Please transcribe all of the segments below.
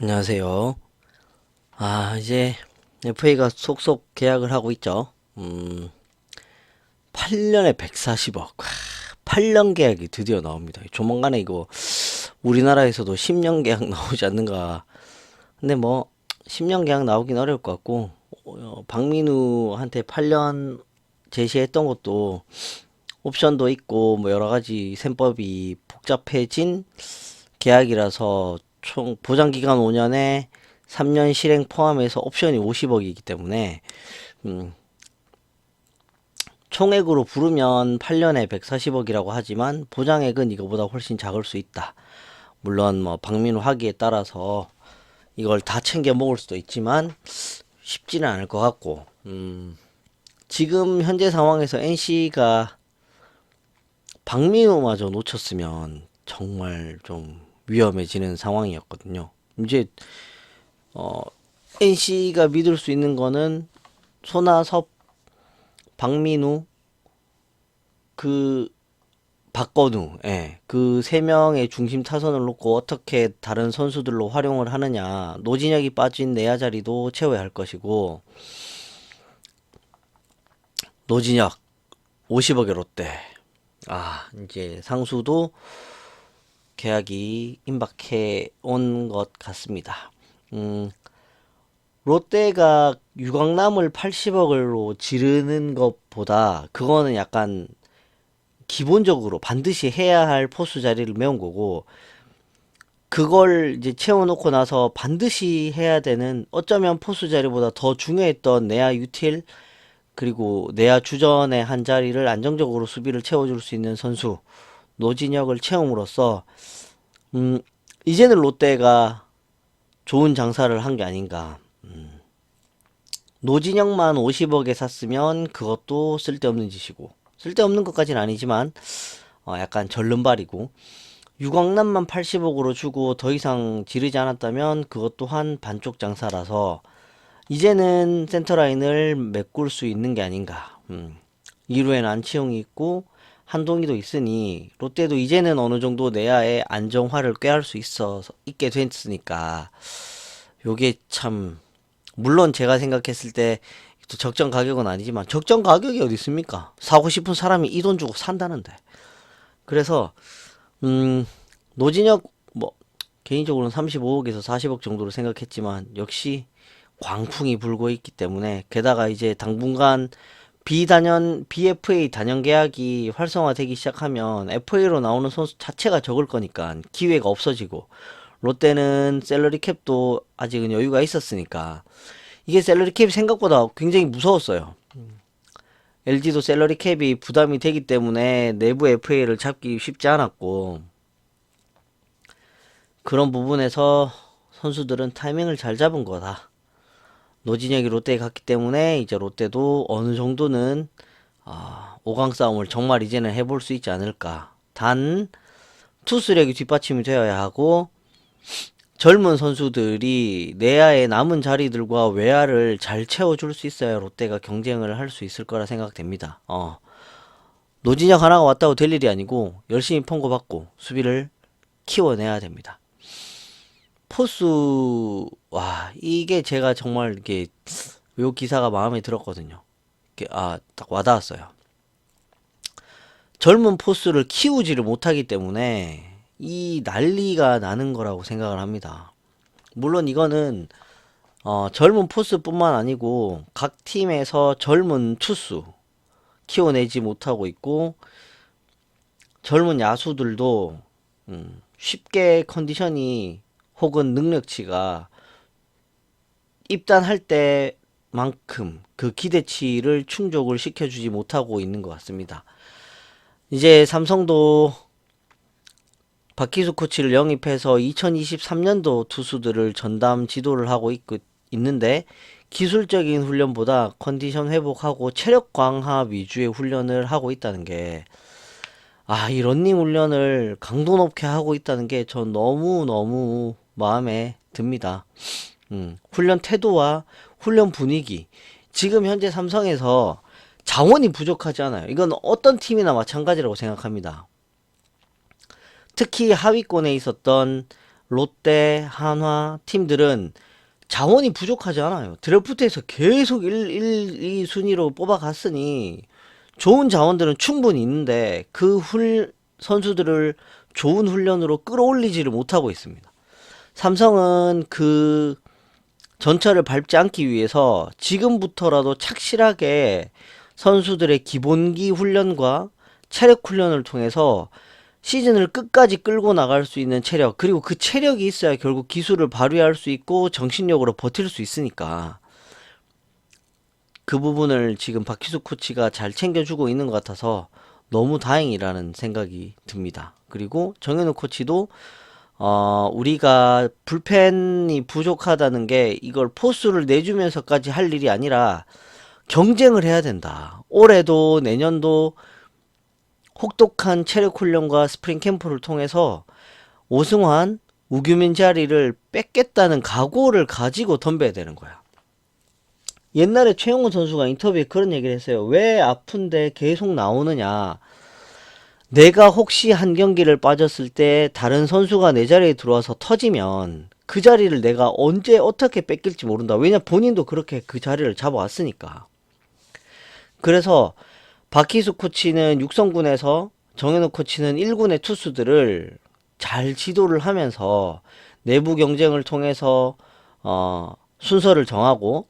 안녕하세요. 아, 이제 FA가 속속 계약을 하고 있죠. 음, 8년에 140억. 8년 계약이 드디어 나옵니다. 조만간에 이거 우리나라에서도 10년 계약 나오지 않는가. 근데 뭐 10년 계약 나오긴 어려울 것 같고 어, 박민우한테 8년 제시했던 것도 옵션도 있고 뭐 여러 가지 셈법이 복잡해진 계약이라서 총 보장 기간 5년에 3년 실행 포함해서 옵션이 50억이기 때문에 음, 총액으로 부르면 8년에 140억이라고 하지만 보장액은 이거보다 훨씬 작을 수 있다. 물론 뭐 박민우 하기에 따라서 이걸 다 챙겨 먹을 수도 있지만 쉽지는 않을 것 같고 음, 지금 현재 상황에서 NC가 박민호마저 놓쳤으면 정말 좀 위험해지는 상황이었거든요. 이제 어 NC가 믿을 수 있는 거는 손아섭, 박민우, 그 박건우, 예, 그 세 명의 중심 타선을 놓고 어떻게 다른 선수들로 활용을 하느냐. 노진혁이 빠진 내야 자리도 채워야 할 것이고 노진혁 50억의 롯데. 아, 이제 상수도 계약이 임박해 온 것 같습니다. 음, 롯데가 유강남을 80억으로 지르는 것보다 그거는 약간 기본적으로 반드시 해야 할 포수 자리를 메운 거고 그걸 이제 채워놓고 나서 반드시 해야 되는 어쩌면 포수 자리보다 더 중요했던 내야 유틸 그리고 내야 주전의 한 자리를 안정적으로 수비를 채워줄 수 있는 선수 노진혁을 채움으로써 음, 이제는 롯데가 좋은 장사를 한 게 아닌가. 음, 노진혁만 50억에 샀으면 그것도 쓸데없는 짓이고 쓸데없는 것까지는 아니지만 어, 약간 절름발이고 유광남만 80억으로 주고 더 이상 지르지 않았다면 그것 또한 반쪽 장사라서 이제는 센터라인을 메꿀 수 있는 게 아닌가. 음, 2루에는 안치홍이 있고 한동희도 있으니 롯데도 이제는 어느 정도 내야의 안정화를 꾀할 수 있어 있게 됐으니까 요게 참 물론 제가 생각했을 때또 적정 가격은 아니지만 적정 가격이 어디 있습니까? 사고 싶은 사람이 이 돈 주고 산다는데. 그래서 음 노진혁 뭐 개인적으로는 35억에서 40억 정도로 생각했지만 역시 광풍이 불고 있기 때문에 게다가 이제 당분간 비단연 BFA 단연 계약이 활성화되기 시작하면 FA로 나오는 선수 자체가 적을 거니까 기회가 없어지고 롯데는 셀러리 캡도 아직은 여유가 있었으니까 이게 셀러리 캡이 생각보다 굉장히 무서웠어요. LG도 셀러리 캡이 부담이 되기 때문에 내부 FA를 잡기 쉽지 않았고 그런 부분에서 선수들은 타이밍을 잘 잡은 거다. 노진혁이 롯데에 갔기 때문에 이제 롯데도 어느 정도는 아, 5강 싸움을 정말 이제는 해볼 수 있지 않을까. 단 투수력이 뒷받침이 되어야 하고 젊은 선수들이 내야의 남은 자리들과 외야를 잘 채워줄 수 있어야 롯데가 경쟁을 할 수 있을 거라 생각됩니다. 어. 노진혁 하나가 왔다고 될 일이 아니고 열심히 폰고 받고 수비를 키워내야 됩니다. 포수 와 이게 제가 정말 이게 요 기사가 마음에 들었거든요. 아딱 와닿았어요. 젊은 포수를 키우지를 못하기 때문에 이 난리가 나는 거라고 생각을 합니다. 물론 이거는 어, 젊은 포수뿐만 아니고 각 팀에서 젊은 투수 키워내지 못하고 있고 젊은 야수들도 음, 쉽게 컨디션이 혹은 능력치가 입단할 때만큼 그 기대치를 충족을 시켜주지 못하고 있는 것 같습니다. 이제 삼성도 박희수 코치를 영입해서 2023년도 투수들을 전담 지도를 하고 있, 있는데 기술적인 훈련보다 컨디션 회복하고 체력 강화 위주의 훈련을 하고 있다는 게 아, 이 런닝 훈련을 강도 높게 하고 있다는 게 전 너무너무 마음에 듭니다. 음, 훈련 태도와 훈련 분위기. 지금 현재 삼성에서 자원이 부족하지 않아요. 이건 어떤 팀이나 마찬가지라고 생각합니다. 특히 하위권에 있었던 롯데, 한화 팀들은 자원이 부족하지 않아요. 드래프트에서 계속 1, 1, 2순위로 뽑아갔으니 좋은 자원들은 충분히 있는데 그 훌, 선수들을 좋은 훈련으로 끌어올리지를 못하고 있습니다. 삼성은 그 전철을 밟지 않기 위해서 지금부터라도 착실하게 선수들의 기본기 훈련과 체력 훈련을 통해서 시즌을 끝까지 끌고 나갈 수 있는 체력, 그리고 그 체력이 있어야 결국 기술을 발휘할 수 있고 정신력으로 버틸 수 있으니까 그 부분을 지금 박희수 코치가 잘 챙겨주고 있는 것 같아서 너무 다행이라는 생각이 듭니다. 그리고 정현우 코치도 어, 우리가 불펜이 부족하다는 게 이걸 포수를 내주면서까지 할 일이 아니라 경쟁을 해야 된다. 올해도 내년도 혹독한 체력 훈련과 스프링 캠프를 통해서 오승환, 우규민 자리를 뺏겠다는 각오를 가지고 덤벼야 되는 거야. 옛날에 최영훈 선수가 인터뷰에 그런 얘기를 했어요. 왜 아픈데 계속 나오느냐. 내가 혹시 한 경기를 빠졌을 때 다른 선수가 내 자리에 들어와서 터지면 그 자리를 내가 언제 어떻게 뺏길지 모른다. 왜냐 본인도 그렇게 그 자리를 잡아왔으니까. 그래서 박희수 코치는 육성군에서 정현우 코치는 1군의 투수들을 잘 지도를 하면서 내부 경쟁을 통해서 어, 순서를 정하고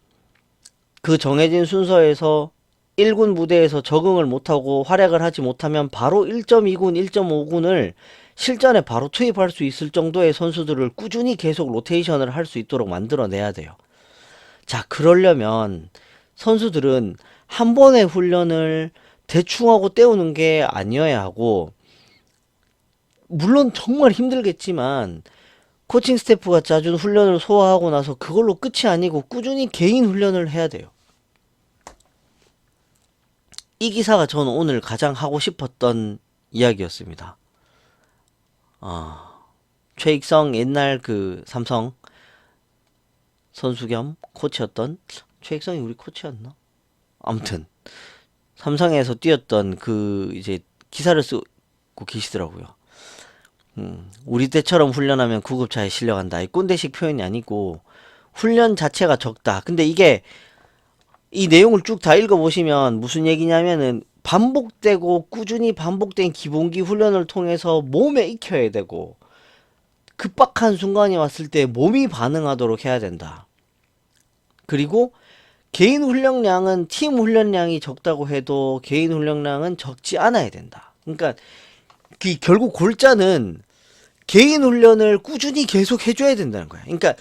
그 정해진 순서에서 1군 무대에서 적응을 못하고 활약을 하지 못하면 바로 1.2군, 1.5군을 실전에 바로 투입할 수 있을 정도의 선수들을 꾸준히 계속 로테이션을 할 수 있도록 만들어내야 돼요. 자, 그러려면 선수들은 한 번의 훈련을 대충 하고 때우는 게 아니어야 하고, 물론 정말 힘들겠지만, 코칭 스태프가 짜준 훈련을 소화하고 나서 그걸로 끝이 아니고 꾸준히 개인 훈련을 해야 돼요. 이 기사가 저는 오늘 가장 하고 싶었던 이야기였습니다. 어, 최익성 옛날 그 삼성 선수 겸 코치였던 최익성이 우리 코치였나? 아무튼 삼성에서 뛰었던 그 이제 기사를 쓰고 계시더라고요. 음, 우리 때처럼 훈련하면 구급차에 실려간다. 이 꼰대식 표현이 아니고 훈련 자체가 적다. 근데 이게 이 내용을 쭉 다 읽어보시면 무슨 얘기냐면은 반복되고 꾸준히 반복된 기본기 훈련을 통해서 몸에 익혀야 되고 급박한 순간이 왔을 때 몸이 반응하도록 해야 된다. 그리고 개인 훈련량은 팀 훈련량이 적다고 해도 개인 훈련량은 적지 않아야 된다. 그러니까 그 결국 골자는 개인 훈련을 꾸준히 계속 해줘야 된다는 거야. 그러니까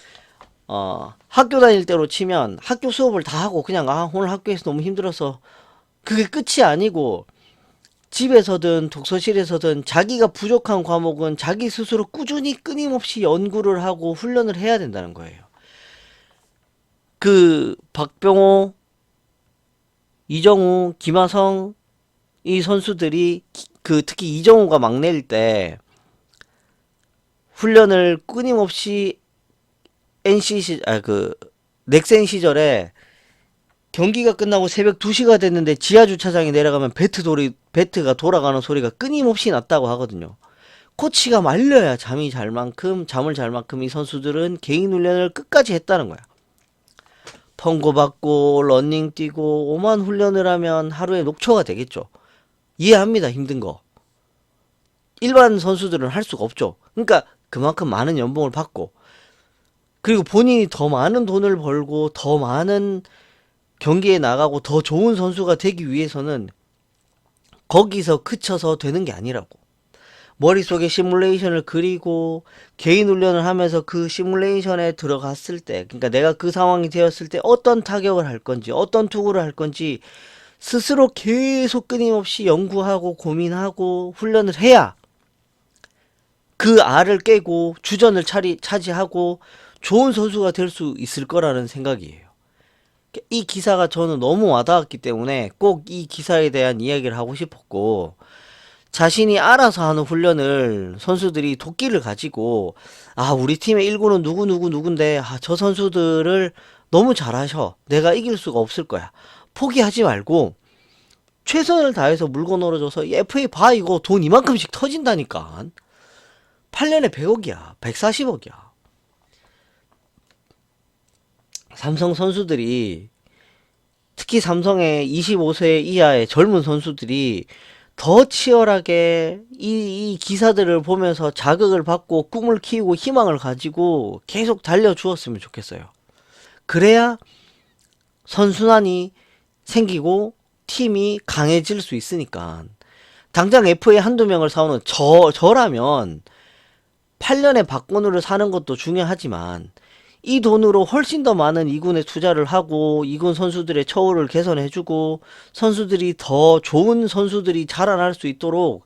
어, 학교 다닐 때로 치면 학교 수업을 다 하고 그냥 아 오늘 학교에서 너무 힘들어서 그게 끝이 아니고 집에서든 독서실에서든 자기가 부족한 과목은 자기 스스로 꾸준히 끊임없이 연구를 하고 훈련을 해야 된다는 거예요. 그 박병호, 이정우, 김하성 이 선수들이 그 특히 이정우가 막내일 때 훈련을 끊임없이 NC 시, 아, 그, 넥센 시절에 경기가 끝나고 새벽 2시가 됐는데 지하 주차장에 내려가면 배트 돌이, 배트가 돌아가는 소리가 끊임없이 났다고 하거든요. 코치가 말려야 잠이 잘 만큼, 잠을 잘 만큼 이 선수들은 개인 훈련을 끝까지 했다는 거야. 펑고 받고, 러닝 뛰고, 오만 훈련을 하면 하루에 녹초가 되겠죠. 이해합니다, 힘든 거. 일반 선수들은 할 수가 없죠. 그러니까 그만큼 많은 연봉을 받고, 그리고 본인이 더 많은 돈을 벌고 더 많은 경기에 나가고 더 좋은 선수가 되기 위해서는 거기서 그쳐서 되는 게 아니라고. 머릿속에 시뮬레이션을 그리고 개인 훈련을 하면서 그 시뮬레이션에 들어갔을 때, 그러니까 내가 그 상황이 되었을 때 어떤 타격을 할 건지, 어떤 투구를 할 건지 스스로 계속 끊임없이 연구하고 고민하고 훈련을 해야 그 알을 깨고 주전을 차리, 차지하고 좋은 선수가 될 수 있을 거라는 생각이에요. 이 기사가 저는 너무 와닿았기 때문에 꼭 이 기사에 대한 이야기를 하고 싶었고, 자신이 알아서 하는 훈련을 선수들이 도끼를 가지고, 아, 우리 팀의 1구는 누구누구 누군데, 아, 저 선수들을 너무 잘하셔. 내가 이길 수가 없을 거야. 포기하지 말고, 최선을 다해서 물고 늘어져서 FA 봐, 이거 돈 이만큼씩 터진다니까. 8년에 100억이야. 140억이야. 삼성 선수들이 특히 삼성의 25세 이하의 젊은 선수들이 더 치열하게 이, 이 기사들을 보면서 자극을 받고 꿈을 키우고 희망을 가지고 계속 달려주었으면 좋겠어요. 그래야 선순환이 생기고 팀이 강해질 수 있으니까. 당장 FA 한두 명을 사오는 저, 저라면 8년에 박건우를 사는 것도 중요하지만 이 돈으로 훨씬 더 많은 이군에 투자를 하고 이군 선수들의 처우를 개선해주고 선수들이 더 좋은 선수들이 자라날 수 있도록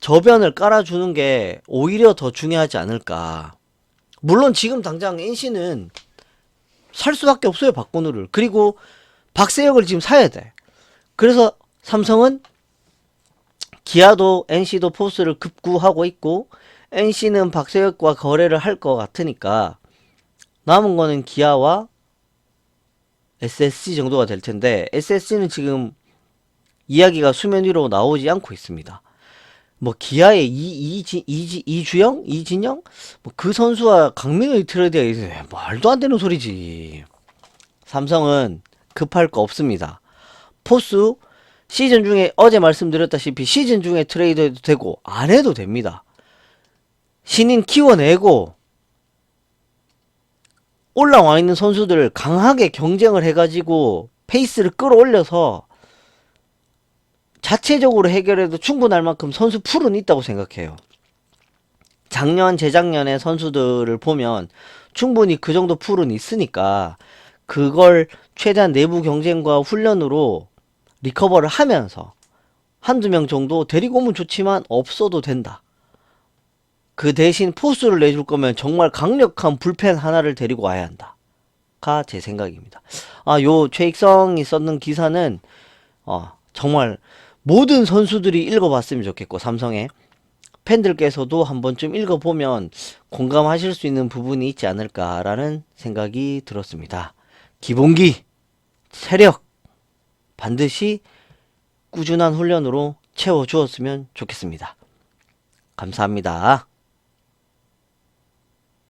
저변을 깔아주는 게 오히려 더 중요하지 않을까. 물론 지금 당장 NC는 살 수밖에 없어요, 박건우를. 그리고 박세혁을 지금 사야 돼. 그래서 삼성은 기아도 NC도 포스를 급구하고 있고 NC는 박세혁과 거래를 할 것 같으니까 남은 거는 기아와 SSG 정도가 될 텐데 SSG는 지금 이야기가 수면 위로 나오지 않고 있습니다. 뭐 기아의 이, 이지, 이주영? 이진영? 뭐 그 선수와 강민호의 트레이드가 있어요. 말도 안 되는 소리지. 삼성은 급할 거 없습니다. 포수 시즌 중에 어제 말씀드렸다시피 시즌 중에 트레이드 해도 되고 안 해도 됩니다. 신인 키워내고 올라와 있는 선수들을 강하게 경쟁을 해가지고 페이스를 끌어올려서 자체적으로 해결해도 충분할 만큼 선수 풀은 있다고 생각해요. 작년, 재작년의 선수들을 보면 충분히 그 정도 풀은 있으니까 그걸 최대한 내부 경쟁과 훈련으로 리커버를 하면서 한두 명 정도 데리고 오면 좋지만 없어도 된다. 그 대신 포수를 내줄 거면 정말 강력한 불펜 하나를 데리고 와야 한다. 가 제 생각입니다. 아, 요 최익성이 썼는 기사는 어, 정말 모든 선수들이 읽어봤으면 좋겠고 삼성의 팬들께서도 한 번쯤 읽어보면 공감하실 수 있는 부분이 있지 않을까라는 생각이 들었습니다. 기본기, 체력 반드시 꾸준한 훈련으로 채워주었으면 좋겠습니다. 감사합니다.